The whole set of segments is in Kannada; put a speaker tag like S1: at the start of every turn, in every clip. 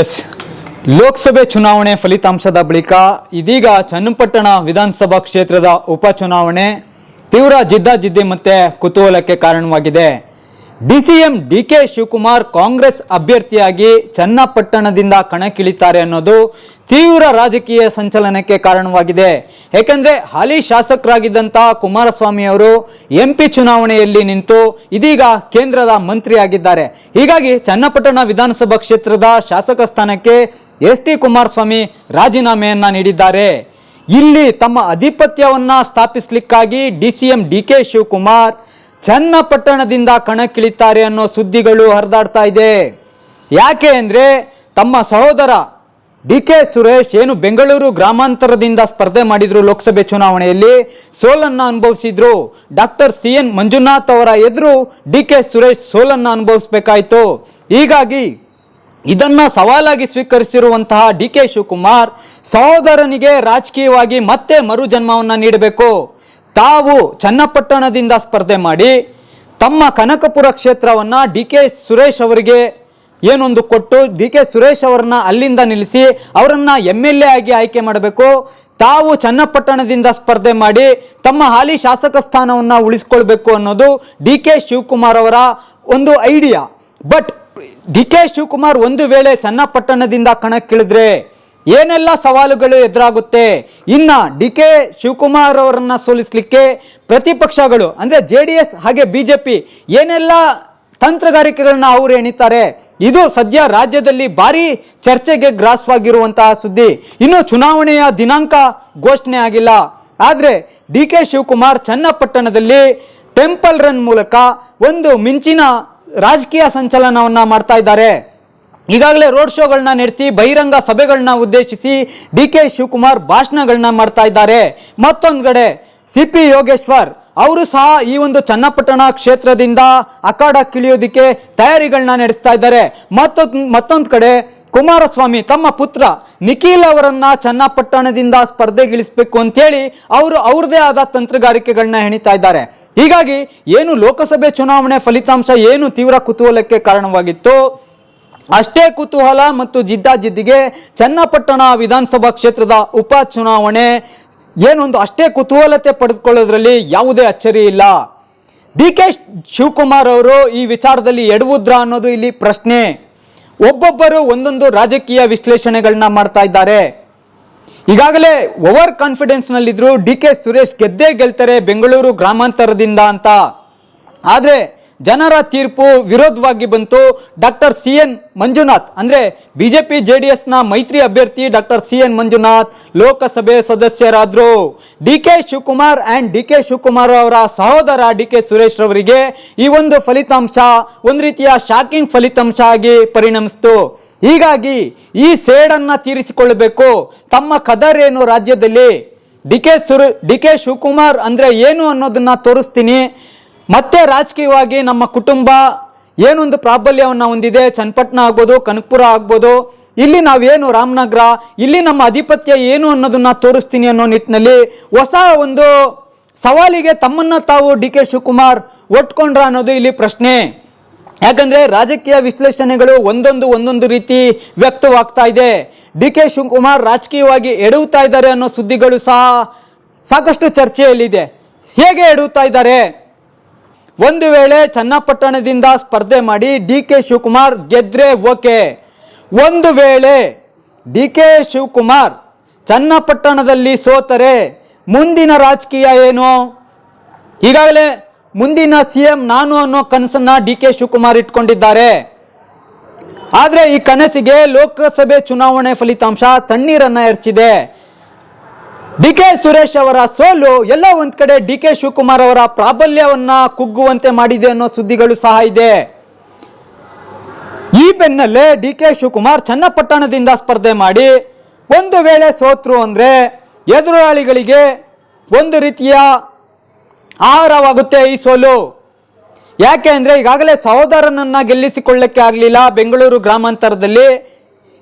S1: ಎಸ್. ಲೋಕಸಭೆ ಚುನಾವಣೆ ಫಲಿತಾಂಶದ ಬಳಿಕ ಇದೀಗ ಚನ್ನಪಟ್ಟಣ ವಿಧಾನಸಭಾ ಕ್ಷೇತ್ರದ ಉಪಚುನಾವಣೆ ತೀವ್ರ ಜಿದ್ದಾಜಿದ್ದಿ ಮತ್ತೆ ಕುತೂಹಲಕ್ಕೆ ಕಾರಣವಾಗಿದೆ. DCM D K Shivakumar Congress ಅಭ್ಯರ್ಥಿಯಾಗಿ ಚನ್ನಪಟ್ಟಣದಿಂದ ಕಣಕ್ಕಿಳಿತಾರೆ ಅನ್ನೋದು ತೀವ್ರ ರಾಜಕೀಯ ಸಂಚಲನಕ್ಕೆ ಕಾರಣವಾಗಿದೆ. ಏಕೆಂದರೆ ಹಾಲಿ ಶಾಸಕರಾಗಿದ್ದಂಥ ಕುಮಾರಸ್ವಾಮಿ ಅವರು ಎಂ ಚುನಾವಣೆಯಲ್ಲಿ ನಿಂತು ಇದೀಗ ಕೇಂದ್ರದ ಮಂತ್ರಿಯಾಗಿದ್ದಾರೆ. ಹೀಗಾಗಿ ಚನ್ನಪಟ್ಟಣ ವಿಧಾನಸಭಾ ಕ್ಷೇತ್ರದ ಶಾಸಕ ಸ್ಥಾನಕ್ಕೆ ಎಸ್ ಟಿ ಕುಮಾರಸ್ವಾಮಿ ರಾಜೀನಾಮೆಯನ್ನು ನೀಡಿದ್ದಾರೆ. ಇಲ್ಲಿ ತಮ್ಮ ಅಧಿಪತ್ಯವನ್ನ ಸ್ಥಾಪಿಸಲಿಕ್ಕಾಗಿ D C M D K Shivakumar ಚನ್ನಪಟ್ಟಣದಿಂದ ಕಣಕ್ಕಿಳಿತಾರೆ ಅನ್ನೋ ಸುದ್ದಿಗಳು ಹರಿದಾಡ್ತಾ ಇದೆ. ಯಾಕೆ ಅಂದರೆ ತಮ್ಮ ಸಹೋದರ ಡಿ ಕೆ ಸುರೇಶ್ ಏನು ಬೆಂಗಳೂರು ಗ್ರಾಮಾಂತರದಿಂದ ಸ್ಪರ್ಧೆ ಮಾಡಿದ್ರು ಲೋಕಸಭೆ ಚುನಾವಣೆಯಲ್ಲಿ. ಸೋಲನ್ನ ಅನುಭವಿಸಿದ್ರು. ಡಾಕ್ಟರ್ ಸಿ ಎನ್ ಮಂಜುನಾಥ್ ಅವರ ಎದುರು ಡಿ ಕೆ ಸುರೇಶ್ ಸೋಲನ್ನ ಅನುಭವಿಸಬೇಕಾಯಿತು. ಹೀಗಾಗಿ ಇದನ್ನು ಸವಾಲಾಗಿ ಸ್ವೀಕರಿಸಿರುವಂತಹ ಡಿ ಕೆ ಶಿವಕುಮಾರ್ ಸಹೋದರನಿಗೆ ರಾಜಕೀಯವಾಗಿ ಮತ್ತೆ ಮರು ಜನ್ಮವನ್ನ ನೀಡಬೇಕು. ತಾವು ಚನ್ನಪಟ್ಟಣದಿಂದ ಸ್ಪರ್ಧೆ ಮಾಡಿ ತಮ್ಮ ಕನಕಪುರ ಕ್ಷೇತ್ರವನ್ನ ಡಿ ಕೆ ಸುರೇಶ್ ಅವರಿಗೆ ಏನೊಂದು ಕೊಟ್ಟು ಡಿ ಕೆ ಸುರೇಶ್ ಅವರನ್ನ ಅಲ್ಲಿಂದ ನಿಲ್ಲಿಸಿ ಅವರನ್ನು ಎಂ ಎಲ್ ಎ ಆಗಿ ಆಯ್ಕೆ ಮಾಡಬೇಕು. ತಾವು ಚನ್ನಪಟ್ಟಣದಿಂದ ಸ್ಪರ್ಧೆ ಮಾಡಿ ತಮ್ಮ ಹಾಲಿ ಶಾಸಕ ಸ್ಥಾನವನ್ನ ಉಳಿಸ್ಕೊಳ್ಬೇಕು ಅನ್ನೋದು ಡಿ ಕೆ ಶಿವಕುಮಾರ್ ಅವರ ಒಂದು idea. But D K Shivakumar ಒಂದು ವೇಳೆ ಚನ್ನಪಟ್ಟಣದಿಂದ ಕಣಕ್ಕಿಳಿದ್ರೆ ಏನೆಲ್ಲ ಸವಾಲುಗಳು ಎದುರಾಗುತ್ತೆ? ಇನ್ನ ಡಿ ಕೆ ಶಿವಕುಮಾರ್ ಅವರನ್ನ ಸೋಲಿಸಲಿಕ್ಕೆ ಪ್ರತಿಪಕ್ಷಗಳು, ಅಂದ್ರೆ ಜೆ ಡಿ ಎಸ್ ಹಾಗೆ ಬಿಜೆಪಿ ಏನೆಲ್ಲ ತಂತ್ರಗಾರಿಕೆಗಳನ್ನ ಅವರು ಎಣಿತಾರೆ? ಇದು ಸದ್ಯ ರಾಜ್ಯದಲ್ಲಿ ಭಾರಿ ಚರ್ಚೆಗೆ ಗ್ರಾಸವಾಗಿರುವಂತಹ ಸುದ್ದಿ. ಇನ್ನು ಚುನಾವಣೆಯ ದಿನಾಂಕ ಘೋಷಣೆ ಆಗಿಲ್ಲ. ಆದರೆ ಡಿ ಕೆ ಶಿವಕುಮಾರ್ ಚನ್ನಪಟ್ಟಣದಲ್ಲಿ ಟೆಂಪಲ್ ರನ್ ಮೂಲಕ ಒಂದು ಮಿಂಚಿನ ರಾಜಕೀಯ ಸಂಚಲನವನ್ನ ಮಾಡ್ತಾ ಇದ್ದಾರೆ. ಈಗಾಗಲೇ ರೋಡ್ ಶೋಗಳನ್ನ ನಡೆಸಿ, ಬಹಿರಂಗ ಸಭೆಗಳನ್ನ ಉದ್ದೇಶಿಸಿ ಡಿ ಕೆ ಶಿವಕುಮಾರ್ ಭಾಷಣಗಳನ್ನ ಮಾಡ್ತಾ ಇದ್ದಾರೆ. ಮತ್ತೊಂದು ಕಡೆ ಸಿ ಪಿ ಯೋಗೇಶ್ವರ್ ಅವರು ಸಹ ಈ ಒಂದು ಚನ್ನಪಟ್ಟಣ ಕ್ಷೇತ್ರದಿಂದ ಅಖಾಡಕ್ಕಿಳಿಯೋದಕ್ಕೆ ತಯಾರಿಗಳನ್ನ ನಡೆಸ್ತಾ ಇದ್ದಾರೆ. ಮತ್ತೊಂದು ಮತ್ತೊಂದು ಕಡೆ ಕುಮಾರಸ್ವಾಮಿ ತಮ್ಮ ಪುತ್ರ ನಿಖಿಲ್ ಅವರನ್ನ ಚನ್ನಪಟ್ಟಣದಿಂದ ಸ್ಪರ್ಧೆಗಿಳಿಸಬೇಕು ಅಂತೇಳಿ ಅವರು ಅವ್ರದೇ ಆದ ತಂತ್ರಗಾರಿಕೆಗಳನ್ನ ಹೆಣಿತಾ ಇದ್ದಾರೆ. ಹೀಗಾಗಿ ಏನು ಲೋಕಸಭೆ ಚುನಾವಣೆ ಫಲಿತಾಂಶ ಏನು ತೀವ್ರ ಕುತೂಹಲಕ್ಕೆ ಕಾರಣವಾಗಿತ್ತು ಅಷ್ಟೇ ಕುತೂಹಲ ಮತ್ತು ಜಿದ್ದಾಜಿದ್ದಿಗೆ ಚನ್ನಪಟ್ಟಣ ವಿಧಾನಸಭಾ ಕ್ಷೇತ್ರದ ಉಪ ಚುನಾವಣೆ ಏನೊಂದು ಅಷ್ಟೇ ಕುತೂಹಲತೆ ಪಡೆದುಕೊಳ್ಳೋದ್ರಲ್ಲಿ ಯಾವುದೇ ಅಚ್ಚರಿ ಇಲ್ಲ. ಡಿ ಕೆ ಶಿವಕುಮಾರ್ ಅವರು ಈ ವಿಚಾರದಲ್ಲಿ ಎಡವುದ್ರ ಅನ್ನೋದು ಇಲ್ಲಿ ಪ್ರಶ್ನೆ. ಒಬ್ಬೊಬ್ಬರು ಒಂದೊಂದು ರಾಜಕೀಯ ವಿಶ್ಲೇಷಣೆಗಳನ್ನ ಮಾಡ್ತಾ ಇದ್ದಾರೆ. ಈಗಾಗಲೇ ಓವರ್ ಕಾನ್ಫಿಡೆನ್ಸ್ ನಲ್ಲಿದ್ರು ಡಿ ಕೆ ಸುರೇಶ್ ಗೆದ್ದೇ ಗೆಲ್ತಾರೆ ಬೆಂಗಳೂರು ಗ್ರಾಮಾಂತರದಿಂದ ಅಂತ. ಆದರೆ ಜನರ ತೀರ್ಪು ವಿರೋಧವಾಗಿ ಬಂತು. ಡಾಕ್ಟರ್ ಸಿ ಎನ್ ಮಂಜುನಾಥ್, ಅಂದ್ರೆ ಬಿಜೆಪಿ ಜೆ ಡಿ ಎಸ್ನ ಮೈತ್ರಿ ಅಭ್ಯರ್ಥಿ doctor C N Manjunath Lok Sabha ಸದಸ್ಯರಾದ್ರು. D K Shivakumar and D K Shivakumar ಅವರ ಸಹೋದರ ಡಿ ಕೆ ಸುರೇಶ್ ರವರಿಗೆ ಈ ಒಂದು ಫಲಿತಾಂಶ ಒಂದು ರೀತಿಯ ಶಾಕಿಂಗ್ ಫಲಿತಾಂಶ ಆಗಿ ಪರಿಣಮಿಸ್ತು. ಹೀಗಾಗಿ ಈ ಸೇಡನ್ನ ತೀರಿಸಿಕೊಳ್ಳಬೇಕು. ತಮ್ಮ ಕದರೇನು ರಾಜ್ಯದಲ್ಲಿ? ಡಿ ಕೆ ಸುರು, ಡಿ ಕೆ ಶಿವಕುಮಾರ್ ಅಂದ್ರೆ ಏನು ಅನ್ನೋದನ್ನ ತೋರಿಸ್ತೀನಿ. ಮತ್ತೆ ರಾಜಕೀಯವಾಗಿ ನಮ್ಮ ಕುಟುಂಬ ಏನೊಂದು ಪ್ರಾಬಲ್ಯವನ್ನು ಹೊಂದಿದೆ, ಚನ್ನಪಟ್ಟಣ ಆಗ್ಬೋದು, ಕನಕಪುರ ಆಗ್ಬೋದು, ಇಲ್ಲಿ ನಾವೇನು ರಾಮನಗರ, ಇಲ್ಲಿ ನಮ್ಮ ಅಧಿಪತ್ಯ ಏನು ಅನ್ನೋದನ್ನ ತೋರಿಸ್ತೀನಿ ಅನ್ನೋ ನಿಟ್ಟಿನಲ್ಲಿ ಹೊಸ ಒಂದು ಸವಾಲಿಗೆ ತಮ್ಮನ್ನ ತಾವು ಡಿ ಕೆ ಶಿವಕುಮಾರ್ ಒಟ್ಕೊಂಡ್ರ ಅನ್ನೋದು ಇಲ್ಲಿ ಪ್ರಶ್ನೆ. ಯಾಕಂದ್ರೆ ರಾಜಕೀಯ ವಿಶ್ಲೇಷಣೆಗಳು ಒಂದೊಂದು ಒಂದೊಂದು ರೀತಿ ವ್ಯಕ್ತವಾಗ್ತಾ ಇದೆ. ಡಿ ಕೆ ಶಿವಕುಮಾರ್ ರಾಜಕೀಯವಾಗಿ ಎಡುತ್ತಾ ಇದ್ದಾರೆ ಅನ್ನೋ ಸುದ್ದಿಗಳು ಸಹ ಸಾಕಷ್ಟು ಚರ್ಚೆಯಲ್ಲಿದೆ. ಹೇಗೆ ಎಡುತ್ತಾ ಇದ್ದಾರೆ? ಒಂದು ವೇಳೆ ಚನ್ನಪಟ್ಟಣದಿಂದ ಸ್ಪರ್ಧೆ ಮಾಡಿ ಡಿ ಕೆ ಶಿವಕುಮಾರ್ ಗೆದ್ರೆ ಓಕೆ. ಒಂದು ವೇಳೆ ಡಿ ಕೆ ಶಿವಕುಮಾರ್ ಚನ್ನಪಟ್ಟಣದಲ್ಲಿ ಸೋತರೆ ಮುಂದಿನ ರಾಜಕೀಯ ಏನು? ಈಗಾಗಲೇ ಮುಂದಿನ ಸಿ ಎಂ ನಾನು ಅನ್ನೋ ಕನಸನ್ನ ಡಿ ಕೆ ಶಿವಕುಮಾರ್ ಇಟ್ಕೊಂಡಿದ್ದಾರೆ. ಆದರೆ ಈ ಕನಸಿಗೆ ಲೋಕಸಭೆ ಚುನಾವಣೆ ಫಲಿತಾಂಶ ತಣ್ಣೀರನ್ನು ಎರಚಿದೆ. ಡಿ ಕೆ ಸುರೇಶ್ ಅವರ ಸೋಲು ಎಲ್ಲ ಒಂದ್ ಕಡೆ ಡಿ ಕೆ ಶಿವಕುಮಾರ್ ಅವರ ಪ್ರಾಬಲ್ಯವನ್ನ ಕುಗ್ಗುವಂತೆ ಮಾಡಿದೆ ಅನ್ನೋ ಸುದ್ದಿಗಳು ಸಹ ಇದೆ. ಈ ಬೆನ್ನಲ್ಲೇ ಡಿ ಕೆ ಶಿವಕುಮಾರ್ ಚನ್ನಪಟ್ಟಣದಿಂದ ಸ್ಪರ್ಧೆ ಮಾಡಿ ಒಂದು ವೇಳೆ ಸೋತ್ರು ಅಂದ್ರೆ ಎದುರಾಳಿಗಳಿಗೆ ಒಂದು ರೀತಿಯ ಆಹಾರವಾಗುತ್ತೆ ಈ ಸೋಲು. ಯಾಕೆ ಅಂದ್ರೆ ಈಗಾಗಲೇ ಸಹೋದರನನ್ನ ಗೆಲ್ಲಿಸಿಕೊಳ್ಳಕ್ಕೆ ಆಗಲಿಲ್ಲ ಬೆಂಗಳೂರು ಗ್ರಾಮಾಂತರದಲ್ಲಿ.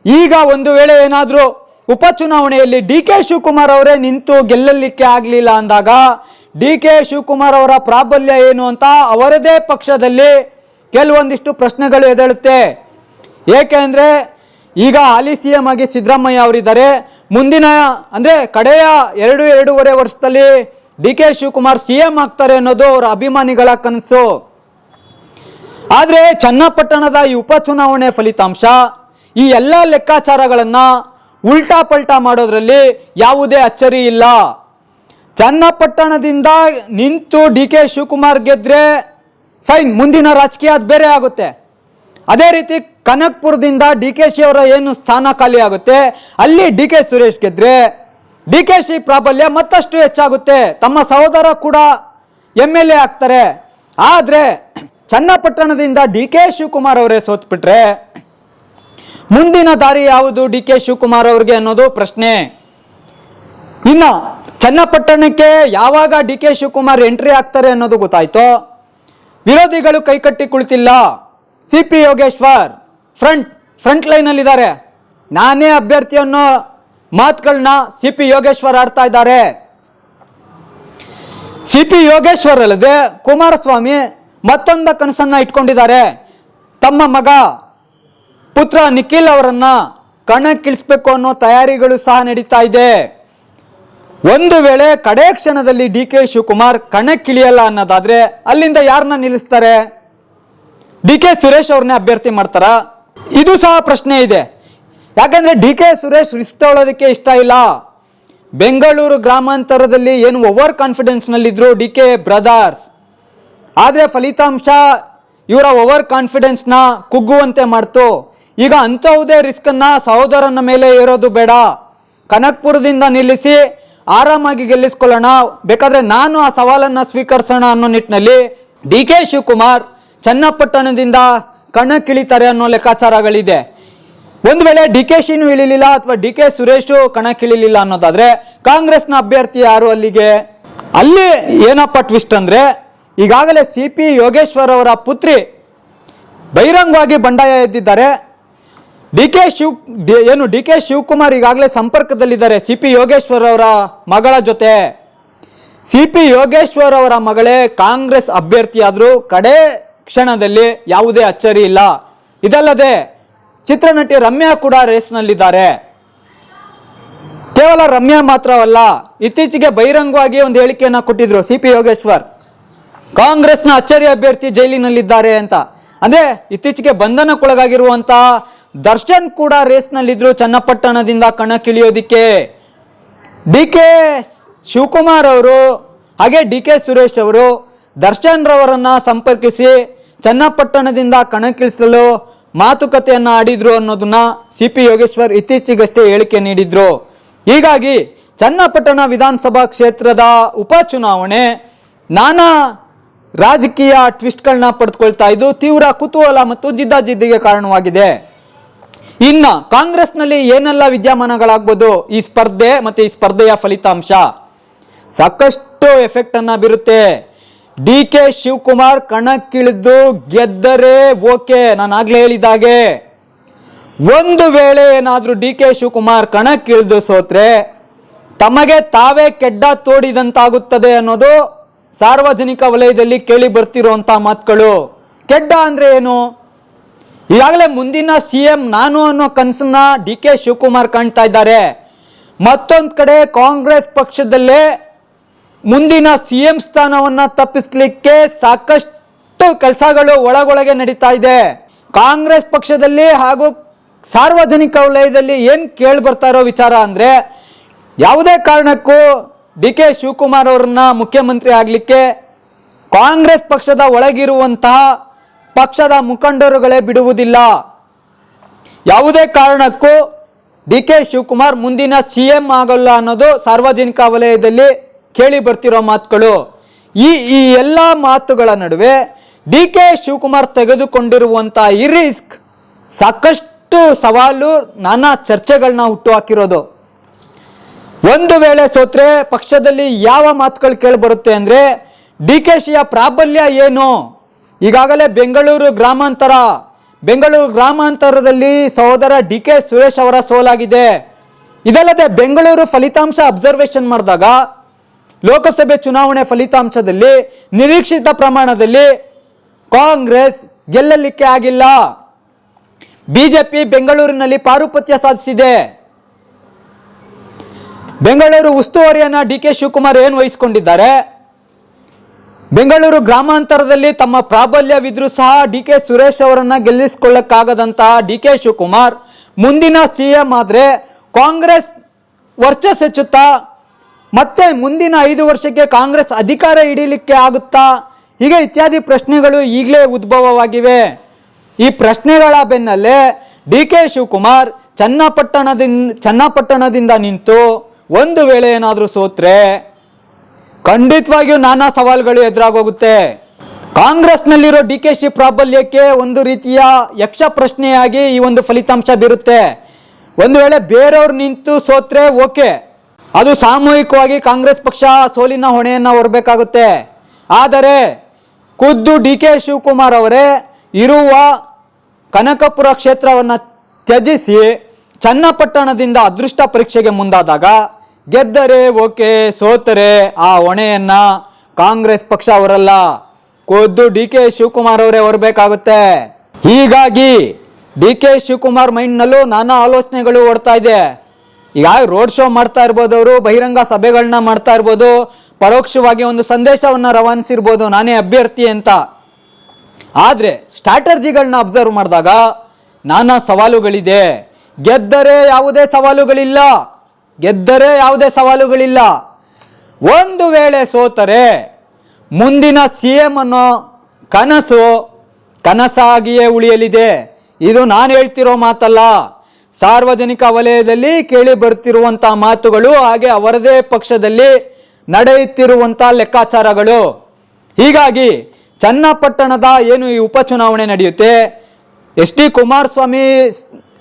S1: ಈಗ ಒಂದು ವೇಳೆ ಏನಾದರೂ ಉಪಚುನಾವಣೆಯಲ್ಲಿ ಡಿ ಕೆ ಶಿವಕುಮಾರ್ ಅವರೇ ನಿಂತು ಗೆಲ್ಲಲಿಕ್ಕೆ ಆಗಲಿಲ್ಲ ಅಂದಾಗ ಡಿ ಕೆ ಶಿವಕುಮಾರ್ ಅವರ ಪ್ರಾಬಲ್ಯ ಏನು ಅಂತ ಅವರದೇ ಪಕ್ಷದಲ್ಲಿ ಕೆಲವೊಂದಿಷ್ಟು ಪ್ರಶ್ನೆಗಳು ಎದ್ದೇಳುತ್ತೆ. ಏಕೆ ಅಂದರೆ ಈಗ ಹಾಲಿ ಸಿ ಎಂ ಆಗಿ ಸಿದ್ದರಾಮಯ್ಯ ಅವರಿದ್ದಾರೆ. ಮುಂದಿನ ಅಂದ್ರೆ ಕಡೆಯ ಎರಡು ಎರಡೂವರೆ ವರ್ಷದಲ್ಲಿ D K Shivakumar C M ಆಗ್ತಾರೆ ಅನ್ನೋದು ಅವರ ಅಭಿಮಾನಿಗಳ ಕನಸು. ಆದರೆ ಚನ್ನಪಟ್ಟಣದ ಈ ಉಪಚುನಾವಣೆ ಫಲಿತಾಂಶ, ಈ ಎಲ್ಲ ಲೆಕ್ಕಾಚಾರಗಳನ್ನ ಉಲ್ಟಾ ಪಲ್ಟಾ ಮಾಡೋದ್ರಲ್ಲಿ ಯಾವುದೇ ಅಚ್ಚರಿ ಇಲ್ಲ. ಚನ್ನಪಟ್ಟಣದಿಂದ ನಿಂತು ಡಿ ಕೆ ಶಿವಕುಮಾರ್ ಗೆದ್ರೆ ಫೈನ್, ಮುಂದಿನ ರಾಜಕೀಯ ಅದು ಬೇರೆ ಆಗುತ್ತೆ. ಅದೇ ರೀತಿ ಕನಕ್ಪುರದಿಂದ ಡಿ ಕೆ ಶಿ ಅವರ ಏನು ಸ್ಥಾನ ಖಾಲಿ ಆಗುತ್ತೆ, ಅಲ್ಲಿ ಡಿ ಕೆ ಸುರೇಶ್ ಗೆದ್ರೆ ಡಿ ಕೆ ಶಿ ಪ್ರಾಬಲ್ಯ ಮತ್ತಷ್ಟು ಹೆಚ್ಚಾಗುತ್ತೆ. ತಮ್ಮ ಸಹೋದರ ಕೂಡ ಎಂ ಎಲ್ ಎ ಆಗ್ತಾರೆ. ಆದರೆ ಚನ್ನಪಟ್ಟಣದಿಂದ ಡಿ ಕೆ ಶಿವಕುಮಾರ್ ಅವರೇ ಸೋತ್ಬಿಟ್ರೆ ಮುಂದಿನ ದಾರಿ ಯಾವುದು ಡಿ ಕೆ ಶಿವಕುಮಾರ್ ಅವ್ರಿಗೆ ಅನ್ನೋದು ಪ್ರಶ್ನೆ. ಇನ್ನು ಚನ್ನಪಟ್ಟಣಕ್ಕೆ ಯಾವಾಗ ಡಿ ಕೆ ಶಿವಕುಮಾರ್ ಎಂಟ್ರಿ ಆಗ್ತಾರೆ ಅನ್ನೋದು ಗೊತ್ತಾಯ್ತು? ವಿರೋಧಿಗಳು ಕೈಕಟ್ಟಿ ಕುಳಿತಿಲ್ಲ. C P Yogeshwar front front ಲೈನಲ್ಲಿದ್ದಾರೆ. ನಾನೇ ಅಭ್ಯರ್ಥಿ ಅನ್ನೋ ಮಾತುಗಳನ್ನ ಸಿ ಪಿ ಯೋಗೇಶ್ವರ್ ಆಡ್ತಾ ಇದ್ದಾರೆ. ಸಿ ಪಿ ಯೋಗೇಶ್ವರ್ ಅಲ್ಲದೆ ಕುಮಾರಸ್ವಾಮಿ ಮತ್ತೊಂದು ಕನಸನ್ನ ಇಟ್ಕೊಂಡಿದ್ದಾರೆ. ತಮ್ಮ ಮಗ ಪುತ್ರ ನಿಖಿಲ್ ಅವರನ್ನ ಕಣಕ್ಕಿಳಿಸ್ಬೇಕು ಅನ್ನೋ ತಯಾರಿಗಳು ಸಹ ನಡೀತಾ ಇದೆ. ಒಂದು ವೇಳೆ ಕಡೆ ಕ್ಷಣದಲ್ಲಿ ಡಿ ಕೆ ಶಿವಕುಮಾರ್ ಕಣಕ್ಕಿಳಿಯಲ್ಲ ಅನ್ನೋದಾದ್ರೆ ಅಲ್ಲಿಂದ ಯಾರನ್ನ ನಿಲ್ಲಿಸ್ತಾರೆ? ಡಿ ಕೆ ಸುರೇಶ್ ಅವ್ರನ್ನೇ ಅಭ್ಯರ್ಥಿ ಮಾಡ್ತಾರ? ಇದು ಸಹ ಪ್ರಶ್ನೆ ಇದೆ. ಯಾಕಂದ್ರೆ ಡಿ ಕೆ ಸುರೇಶ್ ರಿಸ್ಕ್ ತಗೊಳ್ಳೋದಕ್ಕೆ ಇಷ್ಟ ಇಲ್ಲ. ಬೆಂಗಳೂರು ಗ್ರಾಮಾಂತರದಲ್ಲಿ ಏನು ಓವರ್ ಕಾನ್ಫಿಡೆನ್ಸ್ನಲ್ಲಿದ್ರು ಡಿ ಕೆ ಬ್ರದರ್ಸ್. ಆದರೆ ಫಲಿತಾಂಶ ಇವರ ಓವರ್ ಕಾನ್ಫಿಡೆನ್ಸ್ನ ಕುಗ್ಗುವಂತೆ ಮಾಡ್ತು. ಈಗ ಅಂಥವುದೇ ರಿಸ್ಕನ್ನು ಸಹೋದರನ ಮೇಲೆ ಇರೋದು ಬೇಡ. ಕನಕ್ಪುರದಿಂದ ನಿಲ್ಲಿಸಿ ಆರಾಮಾಗಿ ಗೆಲ್ಲಿಸ್ಕೊಳ್ಳೋಣ. ಬೇಕಾದ್ರೆ ನಾನು ಆ ಸವಾಲನ್ನು ಸ್ವೀಕರಿಸೋಣ ಅನ್ನೋ ನಿಟ್ಟಿನಲ್ಲಿ ಡಿ ಕೆ ಶಿವಕುಮಾರ್ ಚನ್ನಪಟ್ಟಣದಿಂದ ಕಣಕ್ಕಿಳಿತಾರೆ ಅನ್ನೋ ಲೆಕ್ಕಾಚಾರಗಳಿದೆ. ಒಂದು ವೇಳೆ ಡಿ ಕೆ ಶಿನೂ ಇಳಿಲಿಲ್ಲ ಅಥವಾ ಡಿ ಕೆ ಸುರೇಶು ಕಣಕ್ಕಿಳಿಲಿಲ್ಲ ಅನ್ನೋದಾದ್ರೆ ಕಾಂಗ್ರೆಸ್ನ ಅಭ್ಯರ್ಥಿ ಯಾರು ಅಲ್ಲಿಗೆ? ಅಲ್ಲಿ ಏನಪ್ಪ ಟ್ವಿಸ್ಟ್ ಅಂದ್ರೆ ಈಗಾಗಲೇ ಸಿ ಪಿ ಯೋಗೇಶ್ವರ್ ಅವರ ಪುತ್ರಿ ಬಹಿರಂಗವಾಗಿ ಬಂಡಾಯ ಎದ್ದಿದ್ದಾರೆ. ಡಿ ಕೆ ಶಿವ್ ಏನು ಡಿ ಕೆ ಶಿವಕುಮಾರ್ ಈಗಾಗಲೇ ಸಂಪರ್ಕದಲ್ಲಿದ್ದಾರೆ. ಸಿ ಪಿ ಯೋಗೇಶ್ವರ್ ಅವರ ಮಗಳ ಜೊತೆ. ಸಿ ಪಿ ಯೋಗೇಶ್ವರ್ ಅವರ ಮಗಳೇ ಕಾಂಗ್ರೆಸ್ ಅಭ್ಯರ್ಥಿಯಾದರೂ ಕಡೆ ಕ್ಷಣದಲ್ಲಿ ಯಾವುದೇ ಅಚ್ಚರಿ ಇಲ್ಲ. ಇದಲ್ಲದೆ ಚಿತ್ರನಟಿ ರಮ್ಯಾ ಕೂಡ ರೇಸ್ನಲ್ಲಿದ್ದಾರೆ. ಕೇವಲ ರಮ್ಯಾ ಮಾತ್ರವಲ್ಲ, ಇತ್ತೀಚೆಗೆ ಬಹಿರಂಗವಾಗಿ ಒಂದು ಹೇಳಿಕೆಯನ್ನು ಕೊಟ್ಟಿದ್ರು ಸಿ ಪಿ ಯೋಗೇಶ್ವರ್. ಕಾಂಗ್ರೆಸ್ನ ಅಚ್ಚರಿ ಅಭ್ಯರ್ಥಿ ಜೈಲಿನಲ್ಲಿದ್ದಾರೆ ಅಂತ. ಅಂದರೆ ಇತ್ತೀಚೆಗೆ ಬಂಧನಕ್ಕೊಳಗಾಗಿರುವಂತ ದರ್ಶನ್ ಕೂಡ ರೇಸ್ನಲ್ಲಿದ್ರು. ಚನ್ನಪಟ್ಟಣದಿಂದ ಕಣಕ್ಕಿಳಿಯೋದಿಕ್ಕೆ ಡಿ ಕೆ ಶಿವಕುಮಾರ್ ಅವರು, ಹಾಗೆ ಡಿ ಕೆ ಸುರೇಶ್ ಅವರು ದರ್ಶನ್ ರವರನ್ನ ಸಂಪರ್ಕಿಸಿ ಚನ್ನಪಟ್ಟಣದಿಂದ ಕಣಕ್ಕಿಳಿಸಲು ಮಾತುಕತೆಯನ್ನ ಆಡಿದ್ರು ಅನ್ನೋದನ್ನ ಸಿ ಪಿ ಯೋಗೇಶ್ವರ್ ಇತ್ತೀಚೆಗಷ್ಟೇ ಹೇಳಿಕೆ ನೀಡಿದ್ರು. ಹೀಗಾಗಿ ಚನ್ನಪಟ್ಟಣ ವಿಧಾನಸಭಾ ಕ್ಷೇತ್ರದ ಉಪಚುನಾವಣೆ ನಾನಾ ರಾಜಕೀಯ ಟ್ವಿಸ್ಟ್ಗಳನ್ನ ಪಡೆದುಕೊಳ್ತಾ ಇದ್ದು ತೀವ್ರ ಕುತೂಹಲ ಮತ್ತು ಜಿದ್ದಾಜಿದ್ದಿಗೆ ಕಾರಣವಾಗಿದೆ. ಇನ್ನ ಕಾಂಗ್ರೆಸ್ನಲ್ಲಿ ಏನೆಲ್ಲ ವಿದ್ಯಮಾನಗಳಾಗ್ಬೋದು? ಈ ಸ್ಪರ್ಧೆ ಮತ್ತೆ ಈ ಸ್ಪರ್ಧೆಯ ಫಲಿತಾಂಶ. ಸಾಕಷ್ಟು ಎಫೆಕ್ಟ್ ಅನ್ನ ಬೀರುತ್ತೆ. ಡಿ ಕೆ ಶಿವಕುಮಾರ್ ಕಣಕ್ಕಿಳಿದು ಗೆದ್ದರೆ ಓಕೆ, ನಾನು ಆಗ್ಲೇ ಹೇಳಿದಾಗೆ ಒಂದು ವೇಳೆ ಏನಾದರೂ ಡಿ ಕೆ ಶಿವಕುಮಾರ್ ಕಣಕ್ಕಿಳಿದು ಸೋತ್ರೆ, ತಮಗೆ ತಾವೇ ಕೆಡ್ಡ ತೋಡಿದಂತಾಗುತ್ತದೆ ಅನ್ನೋದು ಸಾರ್ವಜನಿಕ ವಲಯದಲ್ಲಿ ಕೇಳಿ ಬರ್ತಿರುವಂತಹ ಮಾತುಗಳು. ಕೆಡ್ಡ ಅಂದ್ರೆ ಏನು? ಈಗಾಗಲೇ ಮುಂದಿನ ಸಿ ಎಂ ನಾನು ಅನ್ನೋ ಕನಸನ್ನ ಡಿ ಕೆ ಶಿವಕುಮಾರ್ ಕಾಣ್ತಾ ಇದ್ದಾರೆ. ಮತ್ತೊಂದು ಕಡೆ ಕಾಂಗ್ರೆಸ್ ಪಕ್ಷದಲ್ಲೇ ಮುಂದಿನ ಸಿ ಎಂ ಸ್ಥಾನವನ್ನ ತಪ್ಪಿಸ್ಲಿಕ್ಕೆ ಸಾಕಷ್ಟು ಕೆಲಸಗಳು ಒಳಗೊಳಗೆ ನಡೀತಾ ಇದೆ. ಕಾಂಗ್ರೆಸ್ ಪಕ್ಷದಲ್ಲಿ ಹಾಗೂ ಸಾರ್ವಜನಿಕ ವಲಯದಲ್ಲಿ ಏನು ಕೇಳಿ ಬರ್ತಾ ಇರೋ ವಿಚಾರ ಅಂದ್ರೆ, ಯಾವುದೇ ಕಾರಣಕ್ಕೂ ಡಿ ಕೆ ಶಿವಕುಮಾರ್ ಅವರನ್ನ ಮುಖ್ಯಮಂತ್ರಿ ಆಗಲಿಕ್ಕೆ ಕಾಂಗ್ರೆಸ್ ಪಕ್ಷದ ಒಳಗಿರುವಂತಹ ಪಕ್ಷದ ಮುಖಂಡರುಗಳೇ ಬಿಡುವುದಿಲ್ಲ. ಯಾವುದೇ ಕಾರಣಕ್ಕೂ ಡಿ ಕೆ ಶಿವಕುಮಾರ್ ಮುಂದಿನ ಸಿ ಎಂ ಆಗಲ್ಲ ಅನ್ನೋದು ಸಾರ್ವಜನಿಕ ವಲಯದಲ್ಲಿ ಕೇಳಿ ಬರ್ತಿರೋ ಮಾತುಗಳು. ಈ ಈ ಎಲ್ಲ ಮಾತುಗಳ ನಡುವೆ ಡಿ ಕೆ ಶಿವಕುಮಾರ್ ತೆಗೆದುಕೊಂಡಿರುವಂತಹ ಈ ರಿಸ್ಕ್ ಸಾಕಷ್ಟು ಸವಾಲು, ನಾನಾ ಚರ್ಚೆಗಳನ್ನ ಹುಟ್ಟು ಹಾಕಿರೋದು ಒಂದು ವೇಳೆ ಸೋತ್ರೆ ಪಕ್ಷದಲ್ಲಿ ಯಾವ ಮಾತುಗಳು ಕೇಳಿ ಬರುತ್ತೆ ಅಂದ್ರೆ ಡಿ ಕೆ ಶಿಯ ಪ್ರಾಬಲ್ಯ ಏನು? ಈಗಾಗಲೇ ಬೆಂಗಳೂರು ಗ್ರಾಮಾಂತರ, ಬೆಂಗಳೂರು ಗ್ರಾಮಾಂತರದಲ್ಲಿ ಸಹೋದರ ಡಿ ಕೆ ಸುರೇಶ್ ಅವರ ಸೋಲಾಗಿದೆ. ಇದಲ್ಲದೆ ಬೆಂಗಳೂರು ಫಲಿತಾಂಶ ಅಬ್ಸರ್ವೇಷನ್ ಮಾಡಿದಾಗ ಲೋಕಸಭೆ ಚುನಾವಣೆ ಫಲಿತಾಂಶದಲ್ಲಿ ನಿರೀಕ್ಷಿತ ಪ್ರಮಾಣದಲ್ಲಿ ಕಾಂಗ್ರೆಸ್ ಗೆಲ್ಲಲಿಕ್ಕೆ ಆಗಿಲ್ಲ. ಬಿಜೆಪಿ ಬೆಂಗಳೂರಿನಲ್ಲಿ ಪಾರುಪತ್ಯ ಸಾಧಿಸಿದೆ. ಬೆಂಗಳೂರು ಉಸ್ತುವಾರಿಯನ್ನು ಡಿ ಕೆ ಶಿವಕುಮಾರ್ ಏನು ವಹಿಸಿಕೊಂಡಿದ್ದಾರೆ? ಬೆಂಗಳೂರು ಗ್ರಾಮಾಂತರದಲ್ಲಿ ತಮ್ಮ ಪ್ರಾಬಲ್ಯವಿದ್ರೂ ಸಹ ಡಿ ಕೆ ಸುರೇಶ್ ಅವರನ್ನ ಗೆಲ್ಲಿಸಿಕೊಳ್ಳಕ್ಕಾಗದಂತಹ ಡಿ ಕೆ ಶಿವಕುಮಾರ್, ಮುಂದಿನ ಸಿ ಎಂ ಆದ್ರೆ ಕಾಂಗ್ರೆಸ್ ವರ್ಚಸ್ ಹೆಚ್ಚುತ್ತಾ, ಮತ್ತೆ ಮುಂದಿನ ಐದು ವರ್ಷಕ್ಕೆ ಕಾಂಗ್ರೆಸ್ ಅಧಿಕಾರ ಹಿಡೀಲಿಕ್ಕೆ ಆಗುತ್ತಾ? ಹೀಗೆ ಇತ್ಯಾದಿ ಪ್ರಶ್ನೆಗಳು ಈಗಲೇ ಉದ್ಭವವಾಗಿವೆ. ಈ ಪ್ರಶ್ನೆಗಳ ಬೆನ್ನಲ್ಲೇ ಡಿ ಕೆ ಶಿವಕುಮಾರ್ ಚನ್ನಪಟ್ಟಣದಿಂದ ಚನ್ನಪಟ್ಟಣದಿಂದ ನಿಂತು ಒಂದು ವೇಳೆ ಏನಾದರೂ ಸೋತ್ರೆ ಖಂಡಿತವಾಗಿಯೂ ನಾನಾ ಸವಾಲುಗಳು ಎದುರಾಗೋಗುತ್ತೆ. ಕಾಂಗ್ರೆಸ್ನಲ್ಲಿರೋ ಡಿ ಕೆ ಶಿ ಪ್ರಾಬಲ್ಯಕ್ಕೆ ಒಂದು ರೀತಿಯ ಯಕ್ಷ ಪ್ರಶ್ನೆಯಾಗಿ ಈ ಒಂದು ಫಲಿತಾಂಶ ಬೀರುತ್ತೆ. ಒಂದು ವೇಳೆ ಬೇರೆಯವ್ರು ನಿಂತು ಸೋತ್ರೆ ಓಕೆ. ಅದು ಸಾಮೂಹಿಕವಾಗಿ ಕಾಂಗ್ರೆಸ್ ಪಕ್ಷ ಸೋಲಿನ ಹೊಣೆಯನ್ನು ಹೊರಬೇಕಾಗುತ್ತೆ. ಆದರೆ ಖುದ್ದು ಡಿ ಕೆ ಶಿವಕುಮಾರ್ ಅವರೇ ಇರುವ ಕನಕಪುರ ಕ್ಷೇತ್ರವನ್ನು ತ್ಯಜಿಸಿ ಚನ್ನಪಟ್ಟಣದಿಂದ ಅದೃಷ್ಟ ಪರೀಕ್ಷೆಗೆ ಮುಂದಾದಾಗ ಗೆದ್ದರೆ ಓಕೆ, ಸೋತರೆ ಆ ಹೊಣೆಯನ್ನ ಕಾಂಗ್ರೆಸ್ ಪಕ್ಷ ಅವರಲ್ಲ. ಖುದ್ದು ಡಿ ಕೆ ಶಿವಕುಮಾರ್ ಅವರೇ ಹೊರಬೇಕಾಗುತ್ತೆ. ಹೀಗಾಗಿ ಡಿ ಕೆ ಶಿವಕುಮಾರ್ ಮೈಂಡ್ನಲ್ಲೂ ನಾನಾ ಆಲೋಚನೆಗಳು ಓಡ್ತಾ ಇದೆ. ಈಗ ರೋಡ್ ಶೋ ಮಾಡ್ತಾ ಇರ್ಬೋದು ಅವರು, ಬಹಿರಂಗ ಸಭೆಗಳನ್ನ ಮಾಡ್ತಾ ಇರ್ಬೋದು, ಪರೋಕ್ಷವಾಗಿ ಒಂದು ಸಂದೇಶವನ್ನ ರವಾನಿಸಿರ್ಬೋದು, ನಾನೇ ಅಭ್ಯರ್ಥಿ ಅಂತ. ಆದರೆ ಸ್ಟ್ರಾಟರ್ಜಿಗಳನ್ನ ಅಬ್ಸರ್ವ್ ಮಾಡಿದಾಗ ನಾನಾ ಸವಾಲುಗಳಿದೆ. ಗೆದ್ದರೆ ಯಾವುದೇ ಸವಾಲುಗಳಿಲ್ಲ. ಗೆದ್ದರೆ ಯಾವುದೇ ಸವಾಲುಗಳಿಲ್ಲ. ಒಂದು ವೇಳೆ ಸೋತರೆ, ಮುಂದಿನ ಸಿ ಎಂ ಅನ್ನೋ ಕನಸು ಕನಸಾಗಿಯೇ ಉಳಿಯಲಿದೆ. ಇದು ನಾನು ಹೇಳ್ತಿರೋ ಮಾತಲ್ಲ. ಸಾರ್ವಜನಿಕ ವಲಯದಲ್ಲಿ ಕೇಳಿ ಬರ್ತಿರುವಂಥ ಮಾತುಗಳು ಹಾಗೆ ಅವರದೇ ಪಕ್ಷದಲ್ಲಿ ನಡೆಯುತ್ತಿರುವಂಥ ಲೆಕ್ಕಾಚಾರಗಳು. ಹೀಗಾಗಿ ಚನ್ನಪಟ್ಟಣದ ಏನು ಈ ಉಪಚುನಾವಣೆ ನಡೆಯುತ್ತೆ? ಎಸ್ ಡಿ ಕುಮಾರಸ್ವಾಮಿ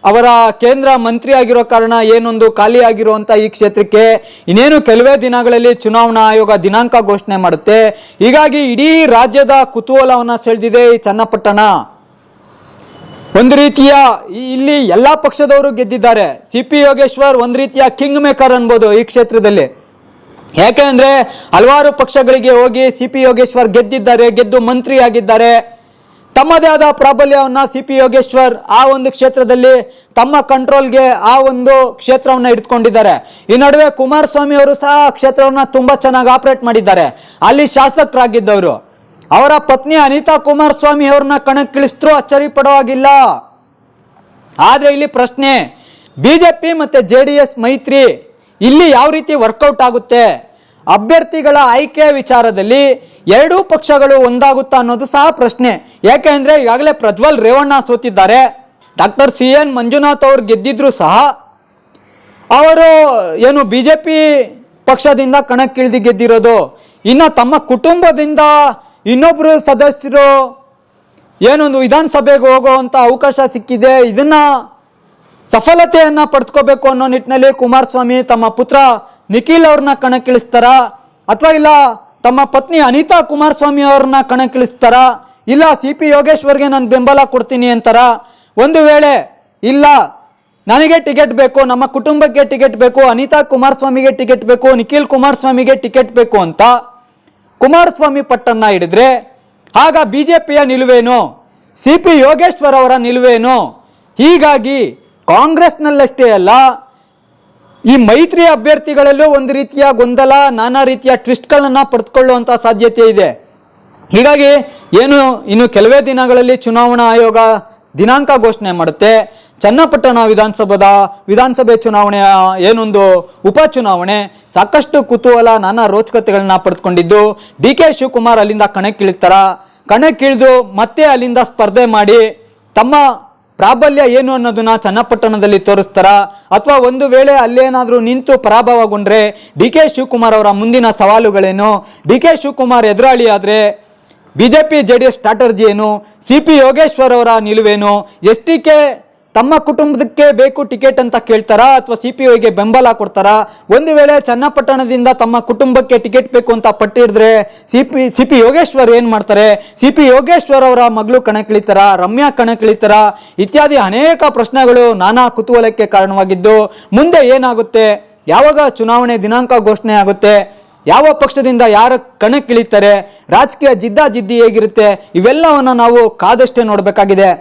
S1: ಅವರ ಕೇಂದ್ರ ಮಂತ್ರಿ ಆಗಿರೋ ಕಾರಣ ಏನೊಂದು ಖಾಲಿಯಾಗಿರುವಂಥ ಈ ಕ್ಷೇತ್ರಕ್ಕೆ ಇನ್ನೇನು ಕೆಲವೇ ದಿನಗಳಲ್ಲಿ ಚುನಾವಣಾ ಆಯೋಗ ದಿನಾಂಕ ಘೋಷಣೆ ಮಾಡುತ್ತೆ. ಹೀಗಾಗಿ ಇಡೀ ರಾಜ್ಯದ ಕುತೂಹಲವನ್ನು ಸೆಳೆದಿದೆ ಈ ಚನ್ನಪಟ್ಟಣ. ಒಂದು ರೀತಿಯ ಇಲ್ಲಿ ಎಲ್ಲ ಪಕ್ಷದವರು ಗೆದ್ದಿದ್ದಾರೆ. ಸಿ ಪಿ ಯೋಗೇಶ್ವರ್ ಒಂದು ರೀತಿಯ ಕಿಂಗ್ ಮೇಕರ್ ಅನ್ಬೋದು ಈ ಕ್ಷೇತ್ರದಲ್ಲಿ. ಯಾಕೆ ಅಂದ್ರೆ ಹಲವಾರು ಪಕ್ಷಗಳಿಗೆ ಹೋಗಿ ಸಿ ಪಿ ಯೋಗೇಶ್ವರ್ ಗೆದ್ದಿದ್ದಾರೆ, ಗೆದ್ದು ಮಂತ್ರಿ ಆಗಿದ್ದಾರೆ ತಮ್ಮದೇ ಆದ ಪ್ರಾಬಲ್ಯವನ್ನು ಸಿ ಪಿ ಯೋಗೇಶ್ವರ್ ಆ ಒಂದು ಕ್ಷೇತ್ರದಲ್ಲಿ ತಮ್ಮ ಕಂಟ್ರೋಲ್ಗೆ ಆ ಒಂದು ಕ್ಷೇತ್ರವನ್ನು ಇಟ್ಕೊಂಡಿದ್ದಾರೆ. ಈ ನಡುವೆ ಕುಮಾರಸ್ವಾಮಿ ಅವರು ಸಹ ಆ ಕ್ಷೇತ್ರವನ್ನ ತುಂಬಾ ಚೆನ್ನಾಗಿ ಆಪರೇಟ್ ಮಾಡಿದ್ದಾರೆ. ಅಲ್ಲಿ ಶಾಸಕರಾಗಿದ್ದವರು. ಅವರ ಪತ್ನಿ ಅನಿತಾ ಕುಮಾರಸ್ವಾಮಿ ಅವ್ರನ್ನ ಕಣಕ್ಕಿಳಿಸಿದ್ರು ಅಚ್ಚರಿ ಪಡುವಾಗಿಲ್ಲ ಆದರೆ ಇಲ್ಲಿ ಪ್ರಶ್ನೆ, ಬಿಜೆಪಿ ಮತ್ತು ಜೆ ಡಿ ಎಸ್ ಮೈತ್ರಿ, ಇಲ್ಲಿ ಯಾವ ರೀತಿ ವರ್ಕೌಟ್ ಆಗುತ್ತೆ? ಅಭ್ಯರ್ಥಿಗಳ ಆಯ್ಕೆ ವಿಚಾರದಲ್ಲಿ ಎರಡೂ ಪಕ್ಷಗಳು ಒಂದಾಗುತ್ತಾ ಅನ್ನೋದು ಸಹ ಪ್ರಶ್ನೆ. ಯಾಕೆ ಅಂದರೆ ಈಗಾಗಲೇ ಪ್ರಜ್ವಲ್ ರೇವಣ್ಣ ಸೋತಿದ್ದಾರೆ. ಡಾಕ್ಟರ್ ಸಿ ಎನ್ ಮಂಜುನಾಥ್ ಅವರು ಗೆದ್ದಿದ್ರು ಸಹ ಅವರು ಏನು ಬಿ ಜೆ ಪಿ ಪಕ್ಷದಿಂದ ಕಣಕ್ಕಿಳಿದು ಗೆದ್ದಿರೋದು. ಇನ್ನು ತಮ್ಮ ಕುಟುಂಬದಿಂದ ಇನ್ನೊಬ್ಬರು ಸದಸ್ಯರು ಏನೊಂದು ವಿಧಾನಸಭೆಗೆ ಹೋಗುವಂಥ ಅವಕಾಶ ಸಿಕ್ಕಿದೆ. ಇದನ್ನ ಸಫಲತೆಯನ್ನು ಪಡೆದುಕೋಬೇಕು ಅನ್ನೋ ನಿಟ್ಟಿನಲ್ಲಿ ಕುಮಾರಸ್ವಾಮಿ ತಮ್ಮ ಪುತ್ರ ನಿಖಿಲ್ ಅವ್ರನ್ನ ಕಣಕ್ಕಿಳಿಸ್ತಾರ? ಅಥವಾ ಇಲ್ಲ ತಮ್ಮ ಪತ್ನಿ ಅನಿತಾ ಕುಮಾರಸ್ವಾಮಿ ಅವ್ರನ್ನ ಕಣಕ್ಕಿಳಿಸ್ತಾರ? ಇಲ್ಲ ಸಿ ಪಿ ಯೋಗೇಶ್ವರ್ಗೆ ನಾನು ಬೆಂಬಲ ಕೊಡ್ತೀನಿ ಅಂತಾರ? ಒಂದು ವೇಳೆ ಇಲ್ಲ, ನನಗೆ ಟಿಕೆಟ್ ಬೇಕು, ನಮ್ಮ ಕುಟುಂಬಕ್ಕೆ ಟಿಕೆಟ್ ಬೇಕು, ಅನಿತಾ ಕುಮಾರಸ್ವಾಮಿಗೆ ಟಿಕೆಟ್ ಬೇಕು, ನಿಖಿಲ್ ಕುಮಾರಸ್ವಾಮಿಗೆ ಟಿಕೆಟ್ ಬೇಕು ಅಂತ ಕುಮಾರಸ್ವಾಮಿ ಪಟ್ಟನ್ನ ಹಿಡಿದ್ರೆ, ಆಗ ಬಿ ಜೆ ಪಿಯ ನಿಲುವೇನು? ಸಿ ಪಿ ಯೋಗೇಶ್ವರ್ ಅವರ ನಿಲುವೇನು? ಹೀಗಾಗಿ ಕಾಂಗ್ರೆಸ್ನಲ್ಲಷ್ಟೇ ಅಲ್ಲ ಈ ಮೈತ್ರಿ ಅಭ್ಯರ್ಥಿಗಳಲ್ಲೂ ಒಂದು ರೀತಿಯ ಗೊಂದಲ, ನಾನಾ ರೀತಿಯ ಟ್ವಿಸ್ಟ್ಗಳನ್ನು ಪಡೆದುಕೊಳ್ಳುವಂಥ ಸಾಧ್ಯತೆ ಇದೆ. ಹೀಗಾಗಿ ಏನು ಇನ್ನು ಕೆಲವೇ ದಿನಗಳಲ್ಲಿ ಚುನಾವಣಾ ಆಯೋಗ ದಿನಾಂಕ ಘೋಷಣೆ ಮಾಡುತ್ತೆ. ಚನ್ನಪಟ್ಟಣ ವಿಧಾನಸಭಾದ ವಿಧಾನಸಭೆ ಚುನಾವಣೆಯ ಏನೊಂದು ಉಪಚುನಾವಣೆ ಸಾಕಷ್ಟು ಕುತೂಹಲ, ನಾನಾ ರೋಚಕತೆಗಳನ್ನ ಪಡೆದುಕೊಂಡಿದ್ದು. ಡಿ ಕೆ ಶಿವಕುಮಾರ್ ಅಲ್ಲಿಂದ ಕಣಕ್ಕಿಳಿತಾರ. ಕಣಕ್ಕಿಳಿದು ಮತ್ತೆ ಅಲ್ಲಿಂದ ಸ್ಪರ್ಧೆ ಮಾಡಿ ತಮ್ಮ ಪ್ರಾಬಲ್ಯ ಏನು ಅನ್ನೋದನ್ನ ಚನ್ನಪಟ್ಟಣದಲ್ಲಿ ತೋರಿಸ್ತಾರ? ಅಥವಾ ಒಂದು ವೇಳೆ ಅಲ್ಲೇನಾದರೂ ನಿಂತು ಪರಾಭವಗೊಂಡ್ರೆ ಡಿ ಕೆ ಶಿವಕುಮಾರ್ ಅವರ ಮುಂದಿನ ಸವಾಲುಗಳೇನು? ಡಿ ಕೆ ಶಿವಕುಮಾರ್ ಎದುರಾಳಿ ಆದ್ರೆ BJP J D S strategy ಏನು? ಸಿ ಪಿ ಯೋಗೇಶ್ವರ್ ಅವರ ನಿಲುವೇನು? ಎಸ್ ಟಿ ಕೆ ತಮ್ಮ ಕುಟುಂಬಕ್ಕೆ ಬೇಕು ಟಿಕೆಟ್ ಅಂತ ಕೇಳ್ತಾರಾ ಅಥವಾ ಸಿ ಪಿ ಓಗೆ ಬೆಂಬಲ ಕೊಡ್ತಾರಾ? ಒಂದು ವೇಳೆ ಚನ್ನಪಟ್ಟಣದಿಂದ ತಮ್ಮ ಕುಟುಂಬಕ್ಕೆ ಟಿಕೆಟ್ ಬೇಕು ಅಂತ ಪಟ್ಟಿಡಿದ್ರೆ C P C P Yogeshwar ಏನು ಮಾಡ್ತಾರೆ? ಸಿ ಪಿ ಯೋಗೇಶ್ವರ್ ಅವರ ಮಗಳು ಕಣಕ್ಕಿಳಿತಾರ? ರಮ್ಯಾ ಕಣಕ್ಕಿಳಿತಾರ? ಇತ್ಯಾದಿ ಅನೇಕ ಪ್ರಶ್ನೆಗಳು ನಾನಾ ಕುತೂಹಲಕ್ಕೆ ಕಾರಣವಾಗಿದ್ದು, ಮುಂದೆ ಏನಾಗುತ್ತೆ? ಯಾವಾಗ ಚುನಾವಣೆ ದಿನಾಂಕ ಘೋಷಣೆ ಆಗುತ್ತೆ? ಯಾವ ಪಕ್ಷದಿಂದ ಯಾರ ಕಣಕ್ಕಿಳಿತಾರೆ? ರಾಜಕೀಯ ಜಿದ್ದಾಜಿದ್ದಿ ಹೇಗಿರುತ್ತೆ? ಇವೆಲ್ಲವನ್ನು ನಾವು ಕಾದಷ್ಟೇ ನೋಡಬೇಕಾಗಿದೆ.